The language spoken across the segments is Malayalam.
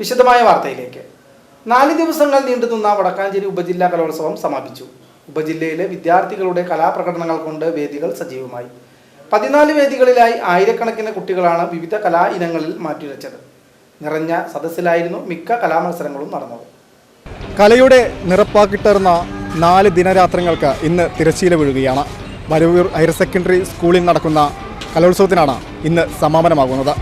വിശദമായ വാർത്തയിലേക്ക്. നാല് ദിവസങ്ങൾ നീണ്ടുനിന്ന വടക്കാഞ്ചേരി ഉപജില്ലാ കലോത്സവം സമാപിച്ചു. ഉപജില്ലയിലെ വിദ്യാർത്ഥികളുടെ കലാപ്രകടനങ്ങൾ കൊണ്ട് വേദികൾ സജീവമായി. പതിനാല് വേദികളിലായി ആയിരക്കണക്കിന് കുട്ടികളാണ് വിവിധ കലാ ഇനങ്ങളിൽ മാറ്റുരച്ചത് നിറഞ്ഞ സദസ്സിലായിരുന്നു മിക്ക കലാമത്സരങ്ങളും നടന്നത്. കലയുടെ നിറപ്പാക്കിട്ടേർന്ന നാല് ദിനരാത്രങ്ങൾക്ക് ഇന്ന് തിരശ്ശീല വീഴുകയാണ്. വരവൂർ ഹയർ സെക്കൻഡറി സ്കൂളിൽ നടക്കുന്ന കലോത്സവത്തിനാണ് ഇന്ന് സമാപനമാകുന്നത്.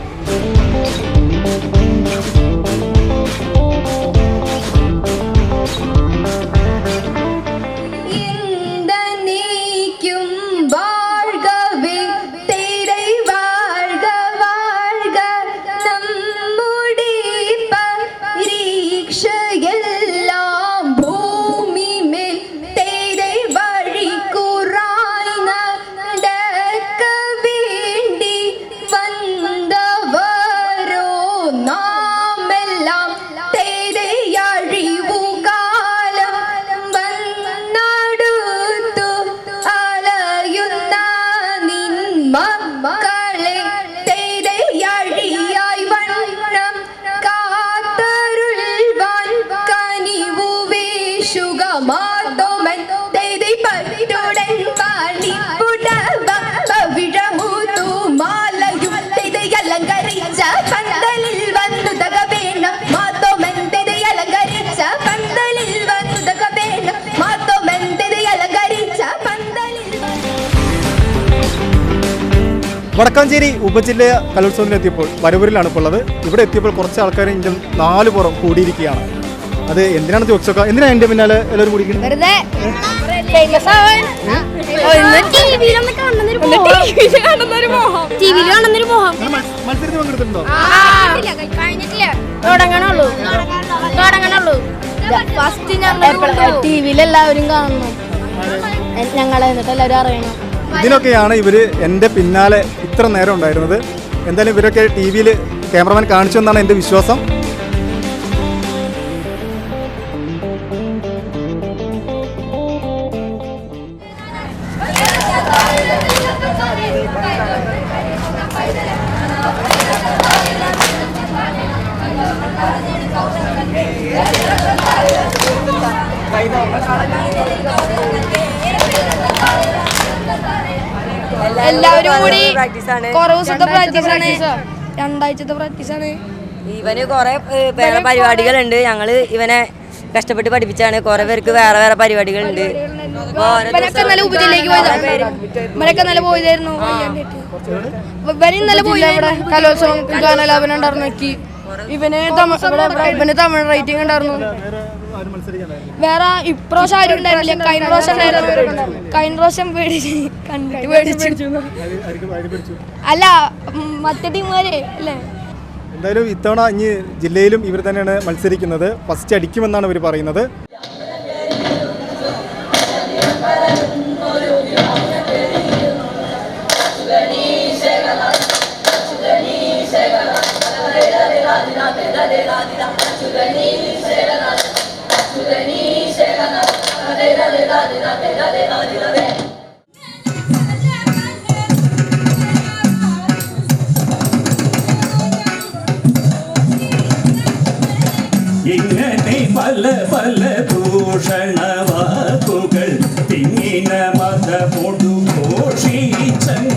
വടക്കാഞ്ചേരി ഉപജില്ല കലോത്സവത്തിനെത്തിയപ്പോൾ വരവൂരിലാണ് ഇപ്പോൾ ഉള്ളത്. ഇവിടെ എത്തിയപ്പോൾ കുറച്ച് ആൾക്കാർ ഇതിന്റെ നാല് പുറം കൂടിയിരിക്കുകയാണ്. അത് എന്തിനാണ് ചോദിച്ചോക്കാം എന്തിനാണ് എന്റെ പിന്നാലെ എല്ലാവരും കൂടിയിരിക്കുന്നത് മത്സരത്തിൽ പങ്കെടുത്തിട്ടുണ്ടോ? തുടങ്ങണുള്ളൂ. തുടങ്ങണുള്ളൂ. ഫസ്റ്റ് ടിവിയിൽ എല്ലാവരും കാണുന്നു. ഞങ്ങളെ എന്നിട്ട് എല്ലാവരും അറിയണം. ഇതിനൊക്കെയാണ് ഇവർ എന്റെ പിന്നാലെ ഇത്ര നേരം ഉണ്ടായിരുന്നത്. എന്തായാലും ഇവരൊക്കെ ടി വിയിൽ ക്യാമറമാൻ കാണിച്ചു എന്നാണ് എന്റെ വിശ്വാസം. എല്ലാവരും കൂടി പ്രാക്ടീസാണ്. കുറേ ദിവസത്തെ പ്രാക്ടീസ്. ആണ് രണ്ടാഴ്ചത്തെ പ്രാക്ടീസ് ആണ് ഇവന് കുറെ വേറെ പരിപാടികളുണ്ട്. ഞങ്ങൾ ഇവനെ കഷ്ടപ്പെട്ട് പഠിപ്പിച്ചാണ്. കുറെ പേർക്ക് വേറെ വേറെ പരിപാടികളുണ്ട്. അപ്പൊ നല്ല പോയതായിരുന്നു. ഇവന് ഇന്നലെ പോയി കലോത്സവം ഗാനലാപനം ഉണ്ടായിരുന്നു ഇവന് ഇവന് തമിഴ് റൈറ്റിംഗ് ഉണ്ടായിരുന്നു. വേറെ ഇപ്രാവശ്യം ആരും ഉണ്ടായിരുന്നില്ല. കഴിഞ്ഞ പ്രാവശ്യം ഉണ്ടായിരുന്നു കഴിഞ്ഞ പ്രാവശ്യം പേടിച്ച് കണ്ടിട്ട് പേടിച്ചു. അല്ല മറ്റേ ടീമുകാരെ അല്ലേ? എന്തായാലും ഇത്തവണ ഇനി ജില്ലയിലും ഇവർ തന്നെയാണ് മത്സരിക്കുന്നത്. ഫസ്റ്റ് അടിക്കുമെന്നാണ് ഇവർ പറയുന്നത്. ഇങ്ങനെ പല പല ഭൂഷണവാക്കുകൾ തിങ്ങിന മതമൊടു ഘോഷിച്ചങ്ങനെ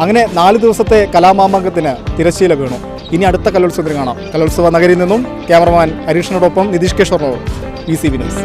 അങ്ങനെ നാല് ദിവസത്തെ കലാമാമാങ്കത്തിന് തിരശ്ശീല വീണു. ഇനി അടുത്ത കലോത്സവത്തിന് കാണാം. കലോത്സവ നഗരിയിൽ നിന്നും ക്യാമറമാൻ ഹരീഷിനോടൊപ്പം നിതീഷ് കിഷോറിനോട്. V C Vinos